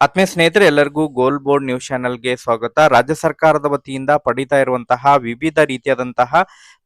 ಆತ್ಮೀಯ ಸ್ನೇಹಿತರೆ, ಎಲ್ಲರಿಗೂ ಗೋಲ್ ಬೋರ್ಡ್ ನ್ಯೂಸ್ ಚಾನೆಲ್ಗೆ ಸ್ವಾಗತ. ರಾಜ್ಯ ಸರ್ಕಾರದ ವತಿಯಿಂದ ಪಡಿತಾ ಇರುವಂತಹ ವಿವಿಧ ರೀತಿಯಾದಂತಹ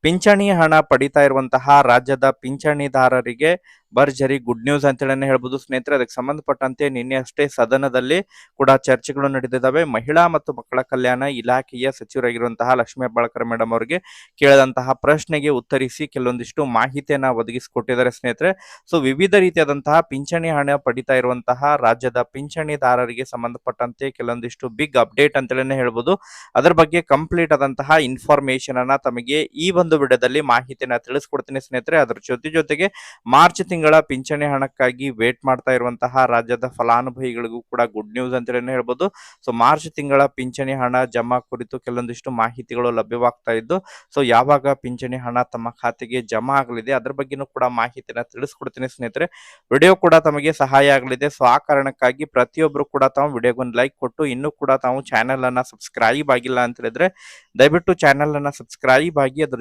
ಪಿಂಚಣಿ ಹಣ ಪಡಿತಾ ಇರುವಂತಹ ರಾಜ್ಯದ ಪಿಂಚಣಿದಾರರಿಗೆ ಭರ್ಜರಿ ಗುಡ್ ನ್ಯೂಸ್ ಅಂತೇಳಿ ಹೇಳ್ಬೋದು. ಸ್ನೇಹಿತರೆ, ಅದಕ್ಕೆ ಸಂಬಂಧಪಟ್ಟಂತೆ ನಿನ್ನೆ ಅಷ್ಟೇ ಸದನದಲ್ಲಿ ಕೂಡ ಚರ್ಚೆಗಳು ನಡೆದಿದ್ದಾವೆ. ಮಹಿಳಾ ಮತ್ತು ಮಕ್ಕಳ ಕಲ್ಯಾಣ ಇಲಾಖೆಯ ಸಚಿವರಾಗಿರುವಂತಹ ಲಕ್ಷ್ಮೀ ಹೆಬ್ಬಾಳ್ಕರ್ ಮೇಡಮ್ ಅವರಿಗೆ ಕೇಳಿದಂತಹ ಪ್ರಶ್ನೆಗೆ ಉತ್ತರಿಸಿ ಕೆಲವೊಂದಿಷ್ಟು ಮಾಹಿತಿಯನ್ನ ಒದಗಿಸಿಕೊಟ್ಟಿದ್ದಾರೆ ಸ್ನೇಹಿತರೆ. ಸೊ ವಿವಿಧ ರೀತಿಯಾದಂತಹ ಪಿಂಚಣಿ ಹಣ ಪಡಿತಾ ಇರುವಂತಹ ರಾಜ್ಯದ ಪಿಂಚಣಿದಾರರಿಗೆ ಸಂಬಂಧಪಟ್ಟಂತೆ ಕೆಲವೊಂದಿಷ್ಟು ಬಿಗ್ ಅಪ್ಡೇಟ್ ಅಂತೇಳಿ ಹೇಳ್ಬೋದು. ಅದರ ಬಗ್ಗೆ ಕಂಪ್ಲೀಟ್ ಆದಂತಹ ಇನ್ಫಾರ್ಮೇಶನ್ ಅನ್ನ ತಮಗೆ ಈ ಒಂದು ವಿಡಿಯೋದಲ್ಲಿ ಮಾಹಿತಿನ ತಿಳಿಸ್ಕೊಡ್ತೀನಿ ಸ್ನೇಹಿತರೆ. ಅದರ ಜೊತೆ ಜೊತೆಗೆ ಮಾರ್ಚ್ ತಿಂಗಳ ಪಿಂಚಣಿ ಹಣಕ್ಕಾಗಿ ವೇಟ್ ಮಾಡ್ತಾ ಇರುವಂತಹ ರಾಜ್ಯದ ಫಲಾನುಭವಿಗಳಿಗೂ ಕೂಡ ಗುಡ್ ನ್ಯೂಸ್ ಅಂತೇಳಿ ಹೇಳ್ಬೋದು. ಸೊ ಮಾರ್ಚ್ ತಿಂಗಳ ಪಿಂಚಣಿ ಹಣ ಜಮಾ ಕುರಿತು ಕೆಲವೊಂದಿಷ್ಟು ಮಾಹಿತಿಗಳು ಲಭ್ಯವಾಗ್ತಾ ಇದ್ದು ಸೊ ಯಾವಾಗ ಪಿಂಚಣಿ ಹಣ ತಮ್ಮ ಖಾತೆಗೆ ಜಮಾ ಆಗಲಿದೆ ಅದ್ರ ಬಗ್ಗೆನೂ ಕೂಡ ಮಾಹಿತಿನ ತಿಳಿಸ್ಕೊಡ್ತೀನಿ ಸ್ನೇಹಿತರೆ. ವಿಡಿಯೋ ಕೂಡ ತಮಗೆ ಸಹಾಯ ಆಗಲಿದೆ. ಸೊ ಆ ಕಾರಣಕ್ಕಾಗಿ ಪ್ರತಿಯೊಬ್ಬರು ಕೂಡ ತಾವು ವಿಡಿಯೋಗೊಂದು ಲೈಕ್ ಕೊಟ್ಟು, ಇನ್ನೂ ಕೂಡ ತಾವು ಚಾನೆಲ್ ಅನ್ನ ಸಬ್ಸ್ಕ್ರೈಬ್ ಆಗಿಲ್ಲ ಅಂತ ಹೇಳಿದ್ರೆ ದಯವಿಟ್ಟು ಚಾನೆಲ್ ಅನ್ನ ಸಬ್ಸ್ಕ್ರೈಬ್ ಆಗಿ ಅದ್ರ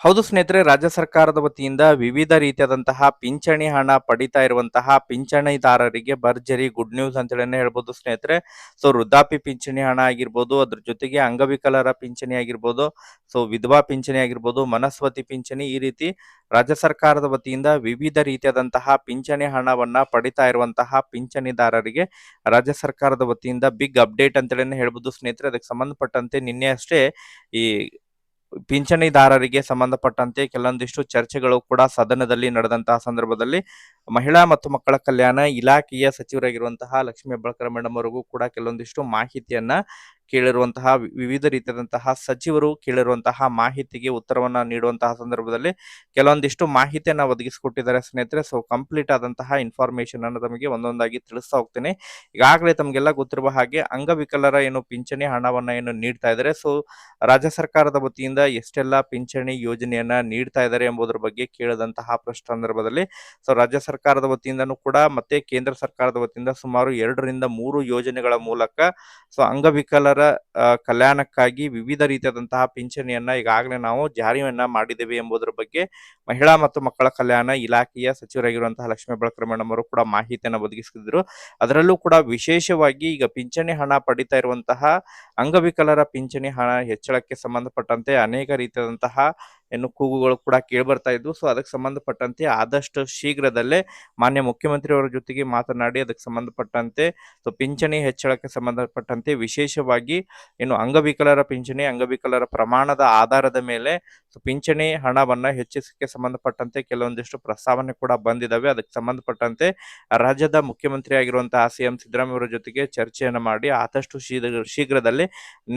ಹೌದು ಸ್ನೇಹಿತರೆ, ರಾಜ್ಯ ಸರ್ಕಾರದ ವತಿಯಿಂದ ವಿವಿಧ ರೀತಿಯಾದಂತಹ ಪಿಂಚಣಿ ಹಣ ಪಡಿತಾ ಇರುವಂತಹ ಪಿಂಚಣಿದಾರರಿಗೆ ಭರ್ಜರಿ, ಗುಡ್ ನ್ಯೂಸ್ ಅಂತೇಳಿ ಹೇಳ್ಬೋದು ಸ್ನೇಹಿತರೆ. ಸೊ ವೃದ್ಧಾಪಿ ಪಿಂಚಣಿ ಹಣ ಆಗಿರ್ಬೋದು, ಅದ್ರ ಜೊತೆಗೆ ಅಂಗವಿಕಲರ ಪಿಂಚಣಿ ಆಗಿರ್ಬೋದು, ಸೊ, ವಿಧವಾ ಪಿಂಚಣಿ ಆಗಿರ್ಬೋದು, ಮನಸ್ವತಿ ಪಿಂಚಣಿ ಈ ರೀತಿ ರಾಜ್ಯ ಸರ್ಕಾರದ ವತಿಯಿಂದ ವಿವಿಧ ರೀತಿಯಾದಂತಹ ಪಿಂಚಣಿ ಹಣವನ್ನ ಪಡಿತಾ ಇರುವಂತಹ ಪಿಂಚಣಿದಾರರಿಗೆ ರಾಜ್ಯ ಸರ್ಕಾರದ ವತಿಯಿಂದ ಬಿಗ್ ಅಪ್ಡೇಟ್ ಅಂತೇಳಿ ಹೇಳ್ಬೋದು ಸ್ನೇಹಿತರೆ. ಅದಕ್ಕೆ ಸಂಬಂಧಪಟ್ಟಂತೆ ನಿನ್ನೆ ಅಷ್ಟೇ ಈ ಪಿಂಚಣಿದಾರರಿಗೆ ಸಂಬಂಧಪಟ್ಟಂತೆ ಕೆಲವೊಂದಿಷ್ಟು ಚರ್ಚೆಗಳು ಕೂಡ ಸದನದಲ್ಲಿ ನಡೆದಂತಹ ಸಂದರ್ಭದಲ್ಲಿ ಮಹಿಳಾ ಮತ್ತು ಮಕ್ಕಳ ಕಲ್ಯಾಣ ಇಲಾಖೆಯ ಸಚಿವರಾಗಿರುವಂತಹ ಲಕ್ಷ್ಮೀ ಹೆಬ್ಬಾಳ್ಕರ್ ಮೇಡಮ್ ಅವರಿಗೂ ಕೂಡ ಕೆಲವೊಂದಿಷ್ಟು ಮಾಹಿತಿಯನ್ನ ಕೇಳಿರುವಂತಹ ವಿವಿಧ ರೀತಿಯಾದಂತಹ ಸಚಿವರು ಕೇಳಿರುವಂತಹ ಮಾಹಿತಿಗೆ ಉತ್ತರವನ್ನ ನೀಡುವಂತಹ ಸಂದರ್ಭದಲ್ಲಿ ಕೆಲವೊಂದಿಷ್ಟು ಮಾಹಿತಿಯನ್ನ ಒದಗಿಸಿಕೊಟ್ಟಿದ್ದಾರೆ ಸ್ನೇಹಿತರೆ. ಸೊ ಕಂಪ್ಲೀಟ್ ಆದಂತಹ ಇನ್ಫಾರ್ಮೇಶನ್ ಅನ್ನು ತಮಗೆ ಒಂದೊಂದಾಗಿ ತಿಳಿಸ್ತಾ ಹೋಗ್ತೇನೆ. ಈಗಾಗಲೇ ತಮಗೆಲ್ಲ ಗೊತ್ತಿರುವ ಹಾಗೆ ಅಂಗವಿಕಲರ ಏನು ಪಿಂಚಣಿ ಹಣವನ್ನ ಏನು ನೀಡ್ತಾ ಇದ್ದಾರೆ. ಸೊ ರಾಜ್ಯ ಸರ್ಕಾರದ ವತಿಯಿಂದ ಎಷ್ಟೆಲ್ಲ ಪಿಂಚಣಿ ಯೋಜನೆಯನ್ನ ನೀಡ್ತಾ ಇದ್ದಾರೆ ಎಂಬುದರ ಬಗ್ಗೆ ಕೇಳಿದಂತಹ ಪ್ರಶ್ನೆ ಸಂದರ್ಭದಲ್ಲಿ. ಸೊ ರಾಜ್ಯ ಸರ್ಕಾರದ ವತಿಯಿಂದನೂ ಕೂಡ ಮತ್ತೆ ಕೇಂದ್ರ ಸರ್ಕಾರದ ವತಿಯಿಂದ ಸುಮಾರು ಎರಡರಿಂದ ಮೂರು ಯೋಜನೆಗಳ ಮೂಲಕ ಸೊ ಅಂಗವಿಕಲರ ಕಲ್ಯಾಣಕ್ಕಾಗಿ ವಿವಿಧ ರೀತಿಯಾದಂತಹ ಪಿಂಚಣಿಯನ್ನ ಈಗಾಗಲೇ ನಾವು ಜಾರಿಯನ್ನ ಮಾಡಿದ್ದೇವೆ ಎಂಬುದರ ಬಗ್ಗೆ ಮಹಿಳಾ ಮತ್ತು ಮಕ್ಕಳ ಕಲ್ಯಾಣ ಇಲಾಖೆಯ ಸಚಿವರಾಗಿರುವಂತಹ ಲಕ್ಷ್ಮೀ ಬಳಕರ ಮೇಡಮ್ ಅವರು ಕೂಡ ಮಾಹಿತಿಯನ್ನು ಒದಗಿಸಿದ್ರು. ಅದರಲ್ಲೂ ಕೂಡ ವಿಶೇಷವಾಗಿ ಈಗ ಪಿಂಚಣಿ ಹಣ ಪಡಿತಾ ಇರುವಂತಹ ಅಂಗವಿಕಲರ ಪಿಂಚಣಿ ಹಣ ಹೆಚ್ಚಳಕ್ಕೆ ಸಂಬಂಧಪಟ್ಟಂತೆ ಅನೇಕ ರೀತಿಯಾದಂತಹ ಏನು ಕೂಗುಗಳು ಕೂಡ ಕೇಳ್ಬರ್ತಾ ಇದ್ವು. ಸೊ ಅದಕ್ಕೆ ಸಂಬಂಧಪಟ್ಟಂತೆ ಆದಷ್ಟು ಶೀಘ್ರದಲ್ಲೇ ಮಾನ್ಯ ಮುಖ್ಯಮಂತ್ರಿಯವರ ಜೊತೆಗೆ ಮಾತನಾಡಿ ಅದಕ್ಕೆ ಸಂಬಂಧಪಟ್ಟಂತೆ ಸೊ ಪಿಂಚಣಿ ಹೆಚ್ಚಳಕ್ಕೆ ಸಂಬಂಧಪಟ್ಟಂತೆ ವಿಶೇಷವಾಗಿ ಏನು ಅಂಗವಿಕಲರ ಪಿಂಚಣಿ, ಅಂಗವಿಕಲರ ಪ್ರಮಾಣದ ಆಧಾರದ ಮೇಲೆ ಸೊ ಪಿಂಚಣಿ ಹಣವನ್ನು ಹೆಚ್ಚಿಸಕ್ಕೆ ಸಂಬಂಧಪಟ್ಟಂತೆ ಕೆಲವೊಂದಿಷ್ಟು ಪ್ರಸ್ತಾವನೆ ಕೂಡ ಬಂದಿದ್ದಾವೆ ಅದಕ್ಕೆ ಸಂಬಂಧಪಟ್ಟಂತೆ ರಾಜ್ಯದ ಮುಖ್ಯಮಂತ್ರಿ ಆಗಿರುವಂತಹ ಸಿ ಎಂ ಸಿದ್ದರಾಮಯ್ಯವರ ಜೊತೆಗೆ ಚರ್ಚೆಯನ್ನು ಮಾಡಿ ಆದಷ್ಟು ಶೀಘ್ರ ಶೀಘ್ರದಲ್ಲಿ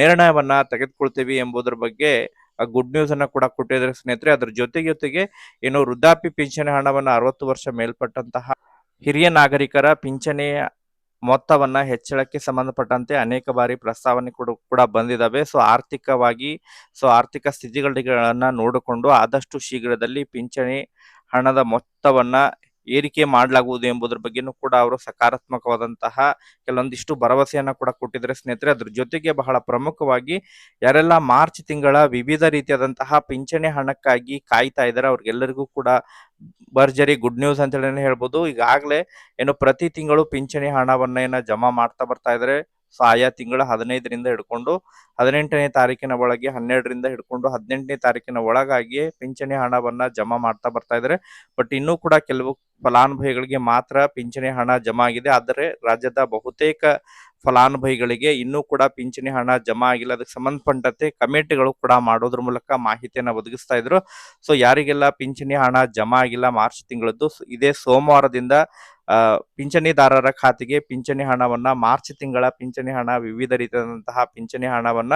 ನಿರ್ಣಯವನ್ನ ತೆಗೆದುಕೊಳ್ತೇವೆ ಎಂಬುದರ ಬಗ್ಗೆ ಗುಡ್ ನ್ಯೂಸ್ ಅನ್ನ ಕೂಡ ಕೊಟ್ಟಿದ್ದಾರೆ ಸ್ನೇಹಿತರೆ, ಅದ್ರ ಜೊತೆ ಜೊತೆಗೆ ಏನು ವೃದ್ಧಾಪಿ ಪಿಂಚಣಿ ಹಣವನ್ನು ಅರವತ್ತು ವರ್ಷ ಮೇಲ್ಪಟ್ಟಂತಹ ಹಿರಿಯ ನಾಗರಿಕರ ಪಿಂಚಣಿ ಮೊತ್ತವನ್ನ ಹೆಚ್ಚಳಕ್ಕೆ ಸಂಬಂಧಪಟ್ಟಂತೆ ಅನೇಕ ಬಾರಿ ಪ್ರಸ್ತಾವನೆ ಕೂಡ ಕೂಡ ಬಂದಿದ್ದಾವೆ ಸೊ, ಆರ್ಥಿಕವಾಗಿ, ಸೊ, ಆರ್ಥಿಕ ಸ್ಥಿತಿಗಳನ್ನ ನೋಡಿಕೊಂಡು ಆದಷ್ಟು ಶೀಘ್ರದಲ್ಲಿ ಪಿಂಚಣಿ ಹಣದ ಮೊತ್ತವನ್ನ ಏರಿಕೆ ಮಾಡಲಾಗುವುದು ಎಂಬುದರ ಬಗ್ಗೆನೂ ಕೂಡ ಅವರು ಸಕಾರಾತ್ಮಕವಾದಂತಹ ಕೆಲವೊಂದಿಷ್ಟು ಭರವಸೆಯನ್ನ ಕೂಡ ಕೊಟ್ಟಿದ್ದಾರೆ ಸ್ನೇಹಿತರೆ, ಅದ್ರ ಜೊತೆಗೆ ಬಹಳ ಪ್ರಮುಖವಾಗಿ ಯಾರೆಲ್ಲ ಮಾರ್ಚ್ ತಿಂಗಳ ವಿವಿಧ ರೀತಿಯಾದಂತಹ ಪಿಂಚಣಿ ಹಣಕ್ಕಾಗಿ ಕಾಯ್ತಾ ಇದ್ದಾರೆ ಅವ್ರಿಗೆಲ್ಲರಿಗೂ ಕೂಡ ಭರ್ಜರಿ ಗುಡ್ ನ್ಯೂಸ್ ಅಂತ ಹೇಳಿ ಹೇಳ್ಬೋದು. ಈಗಾಗಲೇ ಏನು ಪ್ರತಿ ತಿಂಗಳು ಪಿಂಚಣಿ ಹಣವನ್ನ ಏನ ಜಮಾ ಮಾಡ್ತಾ ಬರ್ತಾ ಇದ್ದಾರೆ ಸೊ ಆಯಾ ತಿಂಗಳ ಹದಿನೈದರಿಂದ ಹಿಡ್ಕೊಂಡು ಹದಿನೆಂಟನೇ ತಾರೀಕಿನ ಒಳಗೆ ಹನ್ನೆರಡರಿಂದ ಹಿಡ್ಕೊಂಡು ಹದಿನೆಂಟನೇ ತಾರೀಕಿನ ಒಳಗಾಗಿ ಪಿಂಚಣಿ ಹಣವನ್ನ ಜಮಾ ಮಾಡ್ತಾ ಬರ್ತಾ ಇದ್ದಾರೆ. ಬಟ್ ಇನ್ನೂ ಕೂಡ ಕೆಲವು ಫಲಾನುಭವಿಗಳಿಗೆ ಮಾತ್ರ ಪಿಂಚಣಿ ಹಣ ಜಮಾ ಆಗಿದೆ. ಆದರೆ ರಾಜ್ಯದ ಬಹುತೇಕ ಫಲಾನುಭವಿಗಳಿಗೆ ಇನ್ನೂ ಕೂಡ ಪಿಂಚಣಿ ಹಣ ಜಮಾ ಆಗಿಲ್ಲ. ಅದಕ್ಕೆ ಸಂಬಂಧಪಟ್ಟಂತೆ ಕಮಿಟಿಗಳು ಕೂಡ ಮಾಡೋದ್ರ ಮೂಲಕ ಮಾಹಿತಿಯನ್ನ ಒದಗಿಸ್ತಾ ಇದ್ರು. ಸೊ, ಯಾರಿಗೆಲ್ಲ ಪಿಂಚಣಿ ಹಣ ಜಮಾ ಆಗಿಲ್ಲ ಮಾರ್ಚ್ ತಿಂಗಳದ್ದು, ಇದೇ ಸೋಮವಾರದಿಂದ ಪಿಂಚಣಿದಾರರ ಖಾತೆಗೆ ಪಿಂಚಣಿ ಹಣವನ್ನ ಮಾರ್ಚ್ ತಿಂಗಳ ಪಿಂಚಣಿ ಹಣ, ವಿವಿಧ ರೀತಿಯಾದಂತಹ ಪಿಂಚಣಿ ಹಣವನ್ನ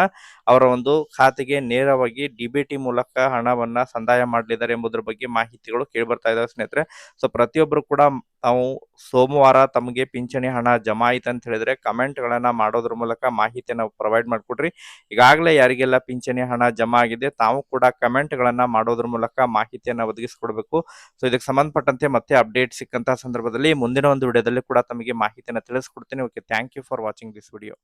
ಅವರ ಒಂದು ಖಾತೆಗೆ ನೇರವಾಗಿ ಡಿಬಿಟಿ ಮೂಲಕ ಹಣವನ್ನ ಸಂದಾಯ ಮಾಡಲಿದ್ದಾರೆ ಎಂಬುದರ ಬಗ್ಗೆ ಮಾಹಿತಿಗಳು ಕೇಳಿಬರ್ತಾ ಇದಾವೆ ಸ್ನೇಹಿತರೆ. ಸೊ ಪ್ರತಿಯೊಬ್ಬರು ಕೂಡ ತಾವು ಸೋಮವಾರ ತಮಗೆ ಪಿಂಚಣಿ ಹಣ ಜಮಾ ಆಯ್ತು ಅಂತ ಹೇಳಿದ್ರೆ ಕಮೆಂಟ್ ಗಳನ್ನ ಮಾಡೋದ್ರ ಮೂಲಕ ಮಾಹಿತಿಯನ್ನ ಪ್ರೊವೈಡ್ ಮಾಡಿಕೊಡ್ರಿ. ಈಗಾಗಲೇ ಯಾರಿಗೆಲ್ಲ ಪಿಂಚಣಿ ಹಣ ಜಮಾ ಆಗಿದೆ ತಾವು ಕೂಡ ಕಮೆಂಟ್ ಗಳನ್ನ ಮಾಡೋದ್ರ ಮೂಲಕ ಮಾಹಿತಿಯನ್ನ ಒದಗಿಸ್ಕೊಡ್ಬೇಕು. ಸೊ ಇದಕ್ಕೆ ಸಂಬಂಧಪಟ್ಟಂತೆ ಮತ್ತೆ ಅಪ್ಡೇಟ್ ಸಿಕ್ಕಂತಹ ಸಂದರ್ಭದಲ್ಲಿ ಮುಂದಿನ ಒಂದು ವಿಡಿಯೋದಲ್ಲಿ ಕೂಡ ತಮಗೆ ಮಾಹಿತಿಯನ್ನ ತಿಳಿಸ್ಕೊಡ್ತೀನಿ. Okay thank you for watching this video